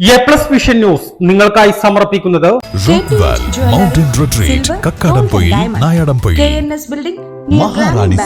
A plus vision news നിങ്ങൾക്കായി സമർപ്പിക്കുന്നത് mountain retreat Kakkadampoyil Nayadampoyil Maharani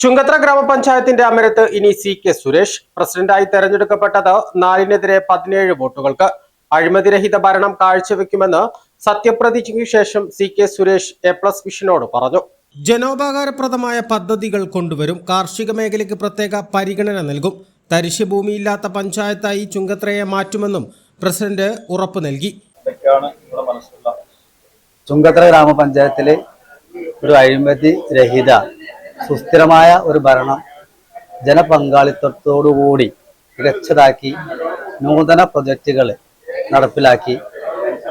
Chungathara ഗ്രാമപഞ്ചായത്തിന്റെ അമരത്ത് ഇനി സി കെ സുരേഷ്. പ്രസിഡന്റായി തെരഞ്ഞെടുക്കപ്പെട്ടത് നാലിനെതിരെ പതിനേഴ് വോട്ടുകൾക്ക്. അഴിമതിരഹിത ഭരണം കാഴ്ചവെക്കുമെന്ന് സത്യപ്രതിജ്ഞയ്ക്ക് ശേഷം C K Suresh A plus വിഷനോട് പറഞ്ഞു. ജനോപകാരപ്രദമായ പദ്ധതികൾ കൊണ്ടുവരും. കാർഷിക മേഖലയ്ക്ക് പ്രത്യേക പരിഗണന നൽകും. തരിശ് ഭൂമിയില്ലാത്ത പഞ്ചായത്തായി ചുങ്കത്രയെ മാറ്റുമെന്നും പ്രസിഡന്റ് ഉറപ്പ് നൽകി. ചുങ്കത്ര ഗ്രാമപഞ്ചായത്തിലെ ഒരു അഴിമതി രഹിത സുസ്ഥിരമായ ഒരു ഭരണം ജനപങ്കാളിത്തത്തോടുകൂടി മികച്ചതാക്കി നൂതന പ്രൊജക്റ്റുകൾ നടപ്പിലാക്കി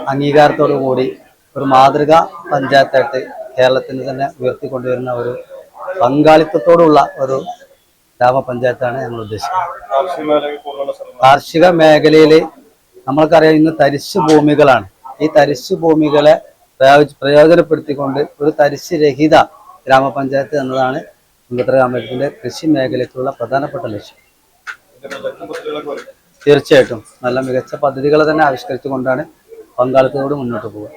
അംഗീകാരത്തോടുകൂടി ഒരു മാതൃക പഞ്ചായത്തായിട്ട് കേരളത്തിന് തന്നെ ഉയർത്തിക്കൊണ്ടുവരുന്ന ഒരു പങ്കാളിത്തത്തോടുള്ള ഒരു ഗ്രാമപഞ്ചായത്താണ് ഞങ്ങൾ ഉദ്ദേശിക്കുന്നത്. കാർഷിക മേഖലയിൽ നമ്മൾക്കറിയാം ഇന്ന് തരിശ് ഭൂമികളാണ്. ഈ തരിശ് ഭൂമികളെ പ്രയോജനപ്പെടുത്തിക്കൊണ്ട് ഒരു തരിശ് രഹിത ഗ്രാമപഞ്ചായത്ത് എന്നതാണ് ഇന്നത്തെ ഗ്രാമത്തിന്റെ കൃഷി മേഖലയ്ക്കുള്ള പ്രധാനപ്പെട്ട ലക്ഷ്യം. തീർച്ചയായിട്ടും നല്ല മികച്ച പദ്ധതികൾ തന്നെ ആവിഷ്കരിച്ചുകൊണ്ടാണ് പങ്കാളിത്തത്തോട് മുന്നോട്ട് പോകുക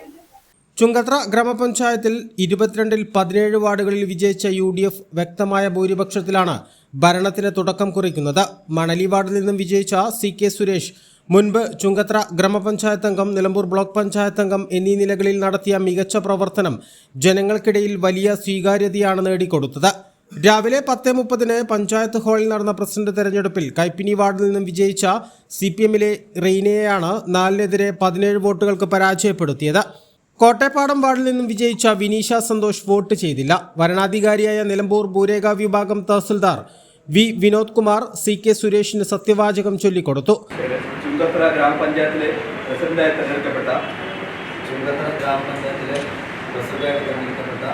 ചുങ്കത്ര ഗ്രാമപഞ്ചായത്തിൽ ഇരുപത്തിരണ്ടിൽ പതിനേഴ് വാർഡുകളിൽ വിജയിച്ച യു ഡി എഫ് വ്യക്തമായ ഭൂരിപക്ഷത്തിലാണ് ഭരണത്തിന് തുടക്കം കുറിക്കുന്നത്. മണലി വാർഡിൽ നിന്നും വിജയിച്ച സി കെ സുരേഷ് മുൻപ് ചുങ്കത്ര ഗ്രാമപഞ്ചായത്ത് അംഗം നിലമ്പൂർ ബ്ലോക്ക് പഞ്ചായത്ത് അംഗം എന്നീ നിലകളിൽ നടത്തിയ മികച്ച പ്രവർത്തനം ജനങ്ങൾക്കിടയിൽ വലിയ സ്വീകാര്യതയാണ് നേടിക്കൊടുത്തത്. രാവിലെ പത്ത് മുപ്പതിന് പഞ്ചായത്ത് ഹാളിൽ നടന്ന പ്രസിഡന്റ് തെരഞ്ഞെടുപ്പിൽ കൈപ്പിനി വാർഡിൽ നിന്നും വിജയിച്ച സി പി എമ്മിലെ റെയ്നയെയാണ് നാലിനെതിരെ പതിനേഴ് വോട്ടുകൾക്ക് പരാജയപ്പെടുത്തിയത്. കോട്ടയപ്പാടം വാർഡിൽ നിന്നും വിജയിച്ച വിനീഷ സന്തോഷ് വോട്ട് ചെയ്തില്ല. വരണാധികാരിയായ നിലമ്പൂർ ഭൂരേഖ വിഭാഗം tahsildar V Vinod Kumar C K സുരേഷിന് സത്യവാചകം ചൊല്ലിക്കൊടുത്തു. ചുങ്കത്ര ഗ്രാമപഞ്ചായത്തിലെ പ്രസിഡന്റായി തെരഞ്ഞെടുക്കപ്പെട്ട ചുങ്കത്തറ ഗ്രാമപഞ്ചായത്തിലെ പ്രസിഡന്റായി തെരഞ്ഞെടുക്കപ്പെട്ട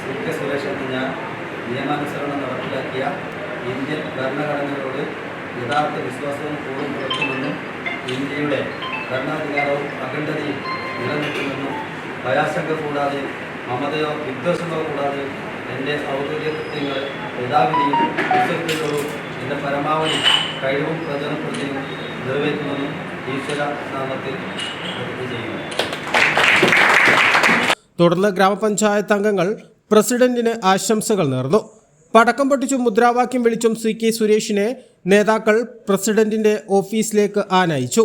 സി കെ സുരേഷ് എന്ന് ഞാൻ നിയമാനുസരണം നടപ്പിലാക്കിയ ഇന്ത്യൻ ഭരണഘടനയോട് യഥാർത്ഥ വിശ്വാസവും കൂടും പുലർത്തുമെന്നും ഇന്ത്യയുടെ ഭരണാധികാരവും അഖണ്ഡതയും നിലനിൽക്കുമെന്നും ഭയാശങ്ക കൂടാതെ മമതയോ വിദ്വേഷമോ കൂടാതെ എന്റെ ഔദ്യോഗിക കൃത്യങ്ങൾ യഥാവിധിയും വിശ്വസ്തയോടും എന്റെ പരമാവധി കഴിവും പ്രചരണപ്പെടുത്തിയും നിറവേറ്റുമെന്നും ഈശ്വര നാമത്തിൽ ചെയ്യുന്നു. തുടർന്ന് ഗ്രാമപഞ്ചായത്ത് അംഗങ്ങൾ പ്രസിഡന്റിന് ആശംസകൾ നേർന്നു. പടക്കം പൊട്ടിച്ചും മുദ്രാവാക്യം വിളിച്ചും സി കെ സുരേഷിനെ നേതാക്കൾ പ്രസിഡന്റിന്റെ ഓഫീസിലേക്ക് ആനയിച്ചു.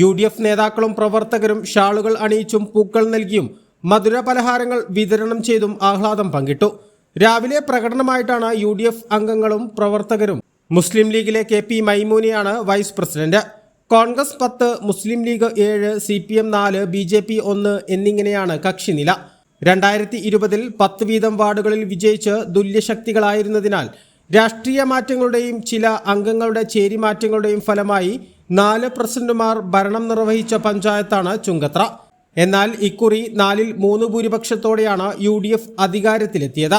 യു ഡി എഫ് നേതാക്കളും പ്രവർത്തകരും ഷാളുകൾ അണിയിച്ചും പൂക്കൾ നൽകിയും മധുര പലഹാരങ്ങൾ വിതരണം ചെയ്തും ആഹ്ലാദം പങ്കിട്ടു. രാവിലെ പ്രകടനമായിട്ടാണ് യു ഡി എഫ് അംഗങ്ങളും പ്രവർത്തകരും. മുസ്ലിം ലീഗിലെ കെ പി മൈമൂനിയാണ് വൈസ് പ്രസിഡന്റ്. കോൺഗ്രസ് പത്ത് മുസ്ലിം ലീഗ് ഏഴ് സി പി എം നാല് ബി ജെ പി ഒന്ന് എന്നിങ്ങനെയാണ് കക്ഷിനില. രണ്ടായിരത്തി ഇരുപതിൽ പത്ത് വീതം വാർഡുകളിൽ വിജയിച്ച് തുല്യശക്തികളായിരുന്നതിനാൽ രാഷ്ട്രീയ മാറ്റങ്ങളുടെയും ചില അംഗങ്ങളുടെ ചേരിമാറ്റങ്ങളുടെയും ഫലമായി നാല് പ്രസിഡന്റുമാർ ഭരണം നിർവഹിച്ച പഞ്ചായത്താണ് ചുങ്കത്ര. എന്നാൽ ഇക്കുറി നാലിൽ മൂന്ന് ഭൂരിപക്ഷത്തോടെയാണ് യു ഡി എഫ് അധികാരത്തിലെത്തിയത്